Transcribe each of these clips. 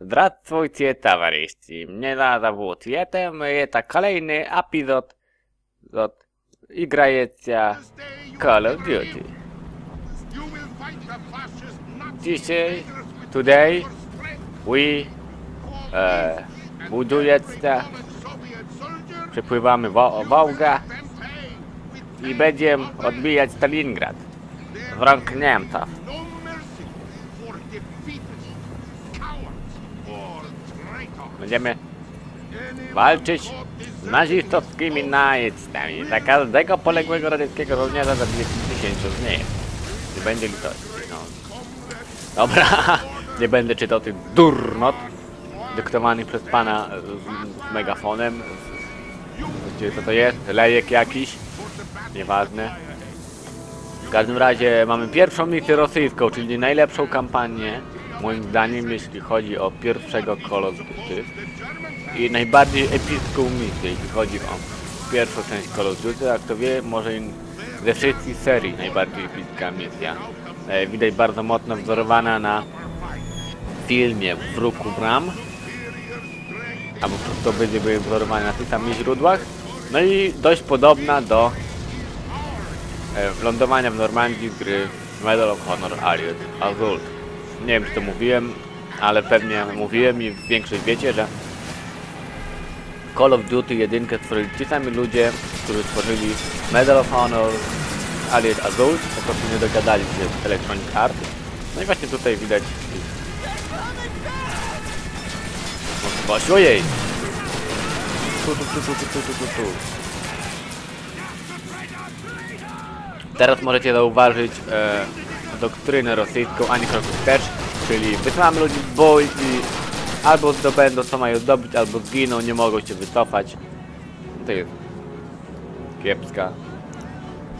Здравствуйте, товарищи. Mnie зовут Єтем, і це kolejny epizod od Igrajecia Call of Duty. Dzisiaj, today, we e, budujecie, przepływamy wo Wołga i będziemy odbijać Stalingrad w rąk Niemców. Będziemy walczyć z nazistowskimi najeźdźcami. Za każdego poległego radzieckiego żołnierza zabije 10 z nich. Nie będzie litości, no. Dobra, nie będę czytał tych durnot dyktowanych przez pana z, z megafonem. Właściwie co to jest? Lejek jakiś? Nieważne. W każdym razie mamy pierwszą misję rosyjską, czyli najlepszą kampanię, moim zdaniem, jeśli chodzi o pierwszego Call of Duty. I najbardziej epicką misję, jeśli chodzi o pierwszą część Call of Duty, a kto wie, może ze wszystkich serii najbardziej epicka misja. E, widać bardzo mocno wzorowana na filmie Wróg u Bram. Albo prostu będzie były wzorowane na tych samych źródłach. No i dość podobna do e, lądowania w Normandii gry Medal of Honor Allied Assault nie wiem, czy to mówiłem, ale pewnie mówiłem i większość wiecie, że Call of Duty 1 stworzyli ci sami ludzie, którzy stworzyli Medal of Honor, Alien Assault, po prostu nie dogadali się z Electronic Arts. No i właśnie tutaj widać... Właśnie, ojej! Tu, tu, tu, tu, tu, tu, tu, tu. Teraz możecie zauważyć... E doktrynę rosyjską ani kroku wstecz, czyli wysyłamy ludzi w i albo zdobędą co mają zdobyć, albo zginą, nie mogą się wycofać. To jest kiepska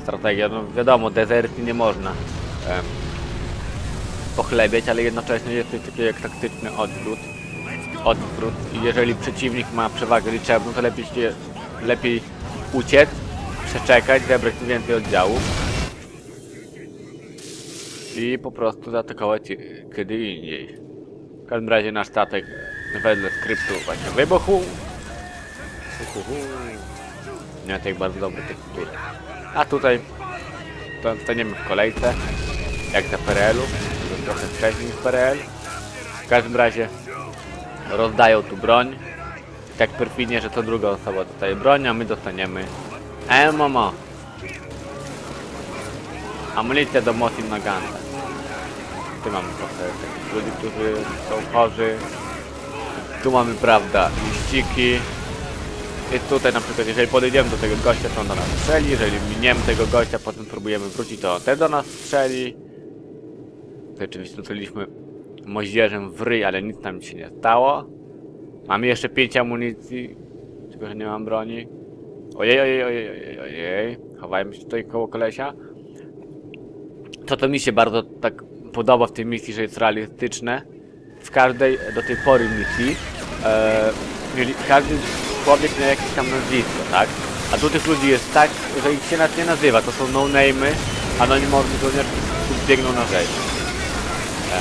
strategia. No wiadomo, dezercji nie można e, pochlebiać, ale jednocześnie jest coś takiego jak taktyczny odwrót. Odwrót jeżeli przeciwnik ma przewagę liczebną, to lepiej się, lepiej uciec, przeczekać, zebrać więcej oddziałów i po prostu zaatakować kiedy indziej. W każdym razie nasz statek wedle skryptu właśnie wybuchł. Nie tak bardzo dobry tekstury. A tutaj to staniemy w kolejce, jak za PRL-u, trochę wcześniej niż PRL. W każdym razie rozdają tu broń. Tak perfidnie, że to druga osoba dostaje broń, a my dostaniemy MMO. Amunicja do Mosin Naganta. Tu mamy trochę takich ludzi, którzy są chorzy. Tu mamy, prawda, liściki. I tutaj na przykład, jeżeli podejdziemy do tego gościa, to on do nas strzeli. Jeżeli miniemy tego gościa, potem próbujemy wrócić, to on też do nas strzeli. To oczywiście strzeliliśmy moździerzem w ryj, ale nic nam się nie stało. Mamy jeszcze 5 amunicji. Tylko, że nie mam broni. Ojej, ojej, ojej, ojej, ojej. Chowajmy się tutaj koło kolesia. To to mi się bardzo tak podoba w tej misji, że jest realistyczne. W każdej do tej pory misji e, każdy człowiek miał jakieś tam nazwisko, tak? A tu tych ludzi jest tak, że ich się nawet nie nazywa. To są no-name'y, anonimowi żołnierze, biegną na rzeź. E,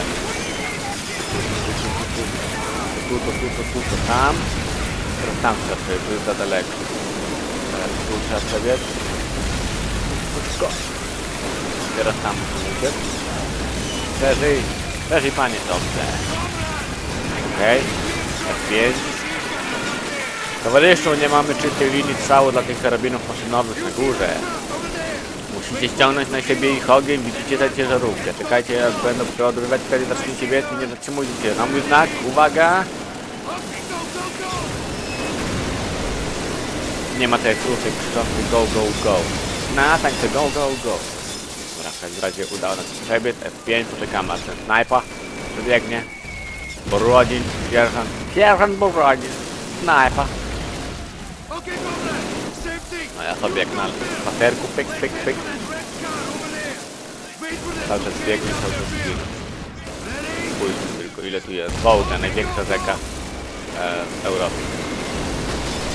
tu, to tu, to tu, to tam. Teraz tam trzeba przebiec, to jest za daleko. Teraz tu trzeba przebiec. Teraz tam musimy uciec. Przeżyj. Przeżyj panie, dobrze. Okej. Okay. F5. Towarzyszu, nie mamy czystej linii strzału dla tych karabinów maszynowych na górze. Musicie ściągnąć na siebie ich ogień, widzicie tę ciężarówkę. Czekajcie, jak będą przeładowywać, wtedy zacznijcie biec i nie zatrzymujcie. Na mój znak, uwaga! Nie ma tych krótek krzyczących go, go, go. Na tańce go, go, go. W każdym razie udało nam się przebiec. F5, poczekamy aż ten snajpa przebiegnie. Borodin, sierżant, sierżant Borodin, snajpa. No ja sobie jak na spacerku, pyk, pyk, pyk. Cały czas biegnie, cały czas biegnie. Spójrzmy tylko ile tu jest. Wołga, największa rzeka e, w Europie.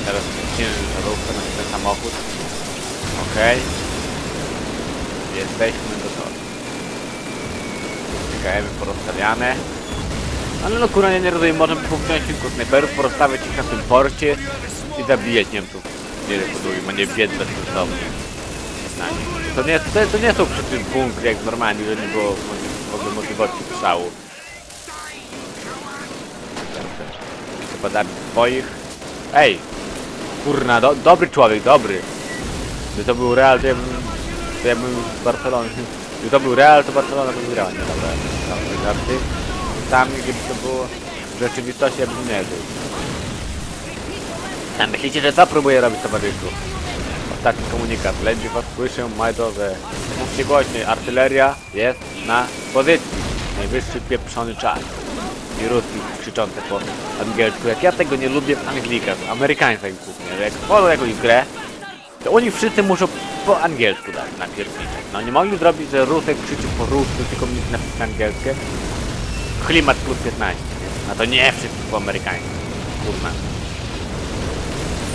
Teraz ciężarówka na ten samochód. Okej. Jesteśmy gotowi. KM porozstawiane. Ale no kurwa, nie rozumiem, można by wziąć kilku snajperów, porozstawiać ich na tym porcie i zabijać Niemców. Nie biec bezsensownie. Na nich. To nie, to, to nie są przy tym bunkry jak normalnie, że nie było w ogóle możliwości strzału. Trzeba zabić swoich. Ej! Kurna, do, dobry człowiek, dobry. Gdyby to był Real, to ja bym, to ja bym z Barcelony. Gdyby to był Real, to Barcelona by wygrała, nie dobra. Dobra, żarty. Tam, gdyby to było w rzeczywistości, ja bym nie żył. A myślicie, że co próbuję robić, towarzyszu? Ostatni komunikat. Ledwie was słyszę, Majdo, że mówcie głośniej. Artyleria jest na pozycji. Najwyższy pieprzony czas. I Ruski krzyczące po angielsku. Jak ja tego nie lubię w Anglikach, w amerykańskich głównie, jak tworzą jakąś grę, to oni wszyscy muszą po angielsku dać na pierwiczek. No nie mogli zrobić, że Rusek krzyczy po rusku, tylko mi napisać angielskie. Klimat plus 15. No to nie wszyscy po amerykańsku. Kurna.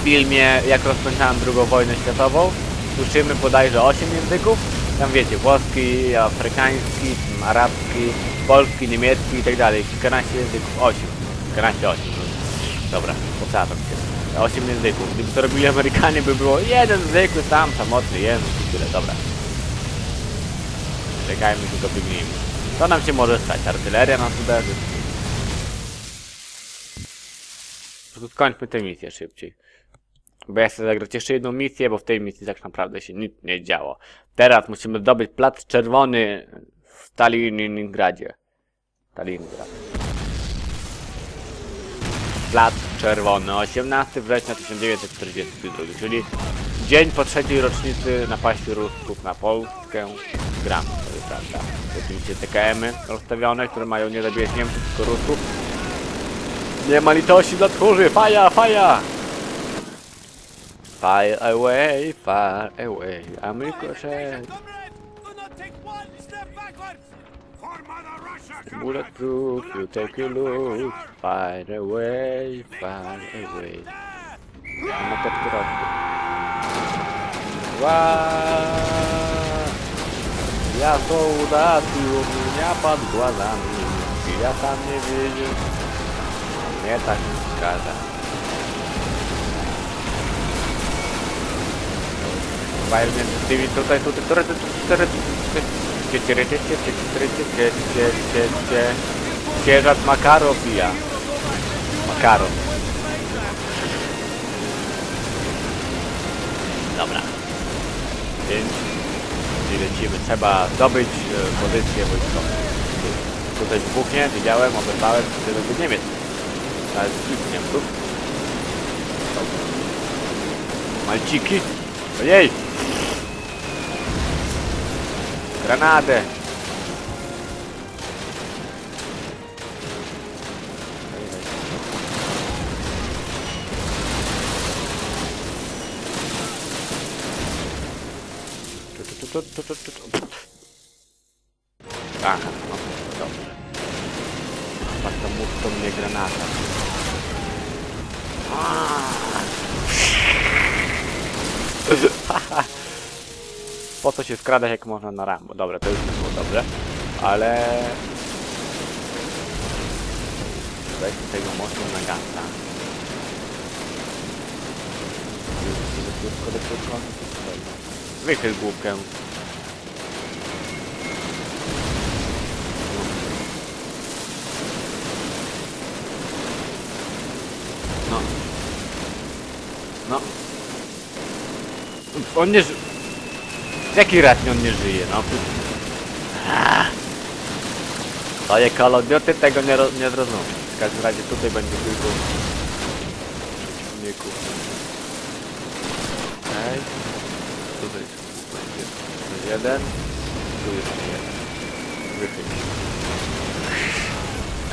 W filmie, jak rozpoczynałem II wojnę światową, słyszymy bodajże 8 języków. Tam wiecie, włoski, afrykański, arabski, polski, niemiecki i tak dalej. Kilkanaście języków, 8. Kilkanaście, 8. Dobra, powtarzam się. 8 języków. Gdyby to robili Amerykanie, by było jeden zwykły, sam, samotny język i tyle. Dobra. Czekajmy, tylko biegnijmy. Co nam się może stać? Artyleria nas uderzy. Skończmy tę misję szybciej. Bo ja chcę zagrać jeszcze jedną misję, bo w tej misji tak naprawdę się nic nie działo. Teraz musimy zdobyć plac czerwony w Stalingradzie. Stalingrad. Plac czerwony, 18 września 1942, czyli dzień po trzeciej rocznicy napaści Rusków na Polskę. Gram, to jest prawda. Oczywiście TKM-y rozstawione, które mają nie zabijać Niemców, tylko Rusków. Nie ma litości dla tchórzy, faja, faja! Fire away, far away, I'm Bulletproof, you take a look. Find a way, find a way. I'm not a Vamos capturar. Vá! Já soldado, minha paduana, já tá me vejo. Meta arriscada. Vai, minha. Tem 30, 30, 30, 30, 30, 30. Sierżant Makaro pija. Makaro. Dobra. Więc lecimy. Trzeba zdobyć e, pozycję wojskową. Tutaj wybuchnie, widziałem, oberwałem, to będzie Niemiec. Ale kilku Niemców. Malciki. Ojej! Granada. Ah, legal. Então. Basta molto mia granata. Ah! Po co się skradać, jak można na Rambo? Dobra, to już nie było dobrze, ale... Weź tego mocno na krótko. Wychyl główkę. No. No. On nie. Jaki ratnie on nie żyje, no? Daje kalodioty, tego nie, nie zrozumiem. W każdym razie tutaj będzie tylko przeciwników. Okej. Tutaj będzie jeden. Tu jeszcze jeden. Wychyl.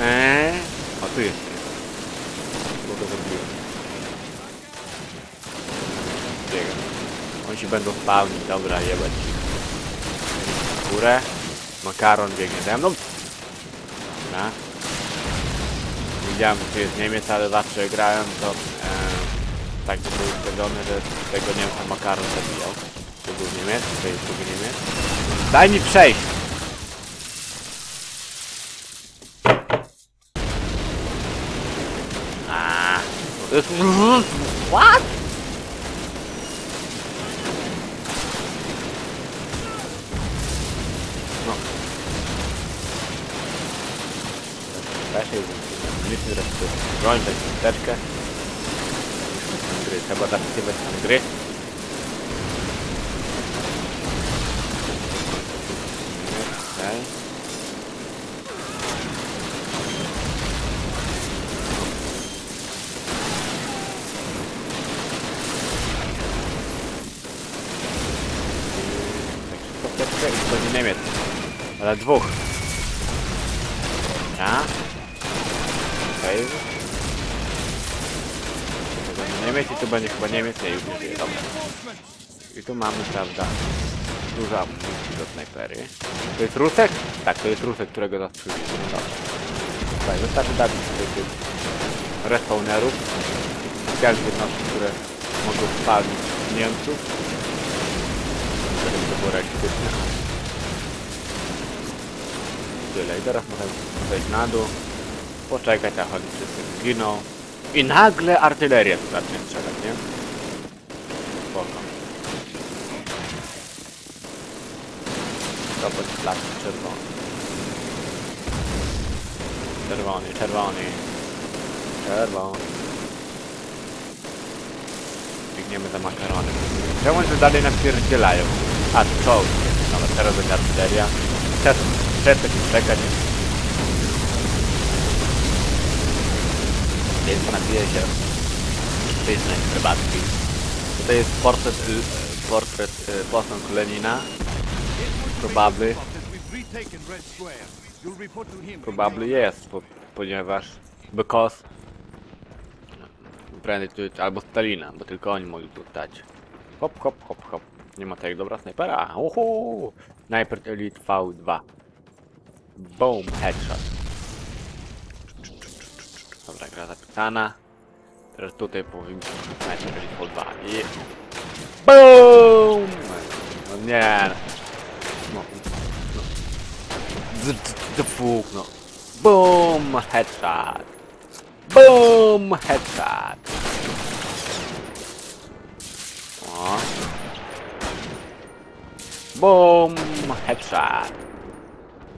Eee. O, tu jest. będą spawni, dobra, jebać. Górę. Makaron biegnie ze mną. Dobra. Widziałem, że jest Niemiec, ale zawsze grałem, to e, tak to był upewniony, że tego Niemca makaron zabijał. To był Niemiec, to jest drugi Niemiec. Daj mi przejść! What? To broń, weź. Gry. Trzeba zapisywać tam gry. Okej. Apteczkę i to nie. Ale dwóch. Ja? Okej. To tu będzie chyba Niemiec, nie, już nie żyje, dobra. I tu mamy, prawda, dużo amunicji do snajpery. To jest Rusek? Tak, to jest Rusek, którego zastrzeliłem. No dobra. Wystarczy dać tutaj tych respawnerów. Specjalnych jednostki, które mogą spalić Niemców. Żeby to było realistyczne. Tyle. I teraz możemy zejść na dół. Poczekać, aż oni wszyscy zginą. I nagle artyleria tu zacznie strzelać, nie? Spoko. Będzie flag czerwony. Czerwony, czerwony. Czerwony. Biegniemy za makaronem. Czemu tu dalej napierdzielają? A, czołg. Dobra, teraz będzie artyleria. Czas, już czekać. Więc napije się pysznej herbatki. Tutaj jest portret, y, portret y, posąg Lenina. Probably. Probably jest, po, ponieważ... Because... Prędzej tu, albo Stalina, bo tylko oni mogli tu. Hop, hop, hop, hop. Nie ma tak dobra snajpera. Uhu! Sniper Elite V2. Boom, headshot. Dobra, zapisana. Teraz tutaj powinien być Sniper Elite V2. I... Boom! No nie. No, no. D- d- d- fuk, no. Boom! Headshot! Boom! Headshot! O. Boom! Headshot!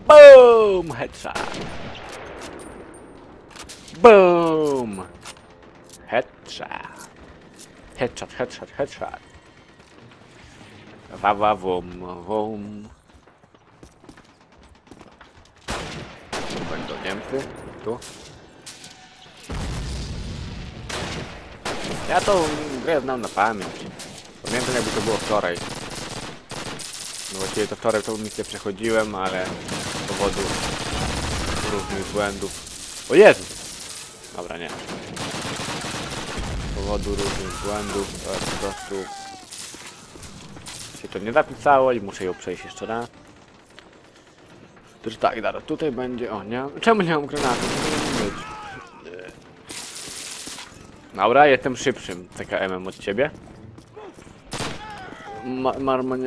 Boom! Headshot! Boom! Headshot! Headshot, headshot, headshot! Wawa, wum, wum. Będą Niemcy. Tu. Ja tą grę znam na pamięć. Pamiętam jakby to było wczoraj. No właściwie to wczoraj tą misję przechodziłem, ale z powodu różnych błędów. O Jezu! Dobra, nie. Z powodu różnych błędów e, po prostu się to nie zapisało i muszę ją przejść jeszcze raz. Też tak, zaraz tutaj będzie. O, nie. Czemu nie mam granatu? Dobra, jestem szybszym TKM-em od ciebie. Ma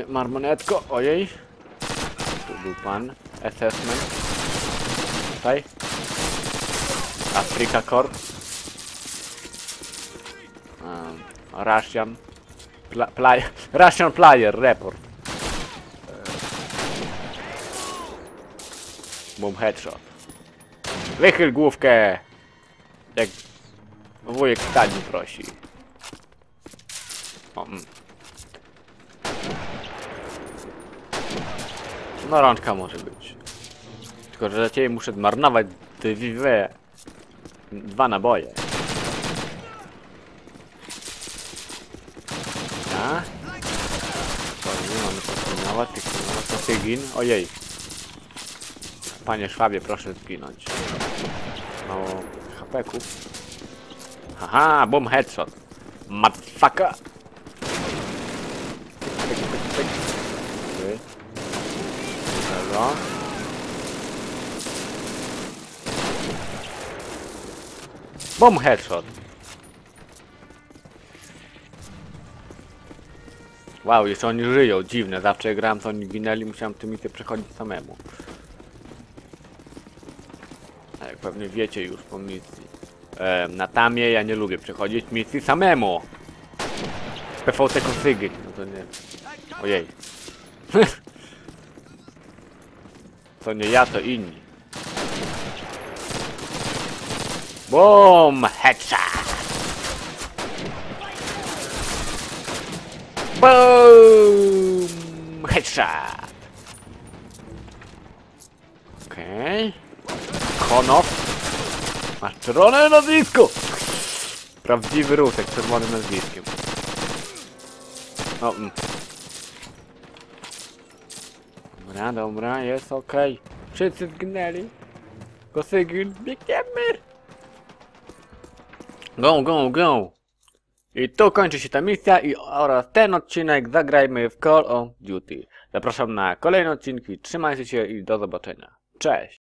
marmonetko, ojej. Tu był pan. Assessment. Tutaj. Afrika Corp. Russian. Pla play Russian Player Report. Boom headshot. Wychyl główkę! Jak wujek Stalin prosi. O, mm. No rączka może być. Tylko, że dla ciebie muszę zmarnować dwie, dwa naboje. Ja? To nie mamy to pilnować, tylko to Tygin. Ojej. Panie Szwabie, proszę zginąć. Mało hapeków. Haha, boom headshot. Motherfucker. Dobra. Boom headshot. Wow, jeszcze oni żyją, dziwne. Zawsze grałem, to oni ginęli, musiałem tę misję przechodzić samemu. A Jak pewnie wiecie już po misji. e, na tamie, ja nie lubię przechodzić misji samemu. PVC konsygy, no to nie. Ojej. to nie ja, to inni. Boom! Headshot! Boom! Headshot! Okej. Konow. Masz czerwone nazwisko! Prawdziwy rusek z czerwonym nazwiskiem. O, mm. Dobra, dobra, jest okej. Wszyscy zginęli. Kosygin, biegniemy! Go, go, go! I tu kończy się ta misja i oraz ten odcinek zagrajmy w Call of Duty. Zapraszam na kolejne odcinki, trzymajcie się i do zobaczenia. Cześć!